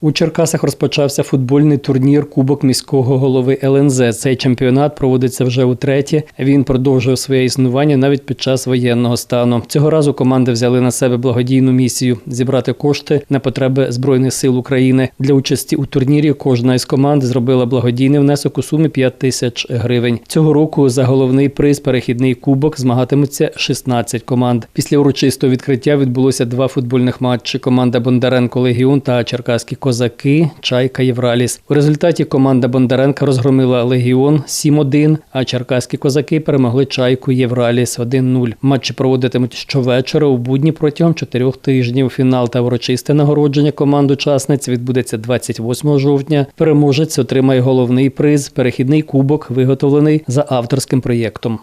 У Черкасах розпочався футбольний турнір Кубок міського голови ЛНЗ. Цей чемпіонат проводиться вже утретє. Він продовжує своє існування навіть під час воєнного стану. Цього разу команди взяли на себе благодійну місію зібрати кошти на потреби збройних сил України. Для участі у турнірі кожна із команд зробила благодійний внесок у сумі 5 тисяч гривень. Цього року за головний приз перехідний кубок змагатимуться 16 команд. Після урочистого відкриття відбулося два футбольних матчі. Команда Бондаренко Легіон та Черкаські козаки Чайка Євраліс. У результаті команда Бондаренка розгромила Легіон 7-1, а черкаські козаки перемогли Чайку Євраліс 1-0. Матчі проводитимуть щовечора у будні протягом чотирьох тижнів. Фінал та урочисте нагородження команд учасниць відбудеться 28 жовтня. Переможець отримає головний приз перехідний кубок, виготовлений за авторським проєктом.